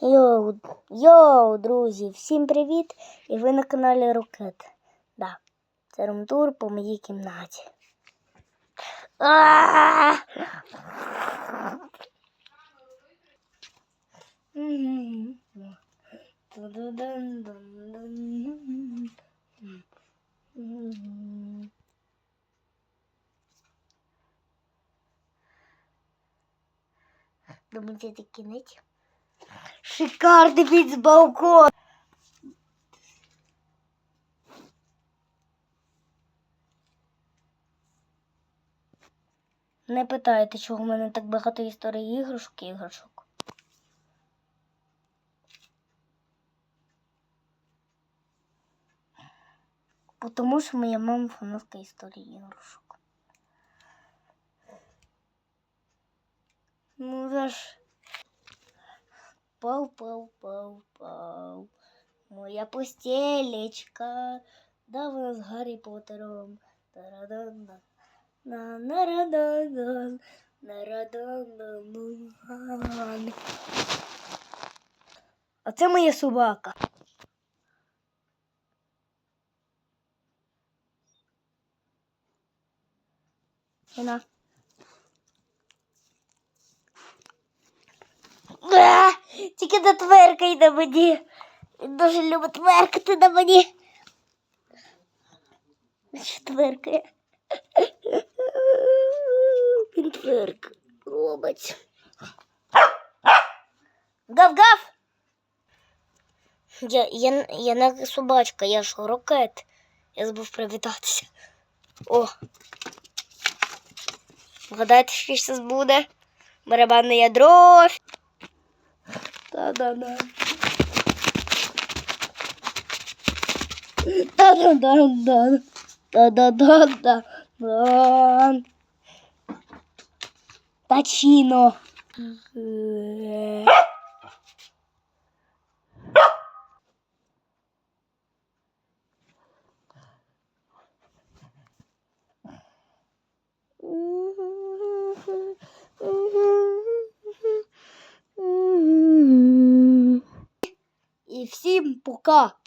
Йоу, йоу, друзі, всім привіт! І ви на каналі Рокет. Да, це румтур по моїй кімнаті. Думаєте, це кінець? Шикарний від з балкону. Не питайте, чого в мене так багато історій іграшок і іграшок. Тому що моя мама фанатка історії іграшок. Ну за ж. Пау, пау, пау, пау. Моя постелечка. Да, вона з Гаррі Поттером. Тарадан-дан. На нарадан нарадан А це моя собака. Вона. Тільки не тверкай на мені. Він дуже любить тверкати на мені. Що тверкає? Він тверк робить. Гав-гав! Я, я, я не собачка, я ж рокет. Я забув привітатися. О. Вгадайте, що зараз буде? Барабанне ядро. Та-да-да. Та-да-да-да. Та-да-да-да. Да. Пачино. І всім пока.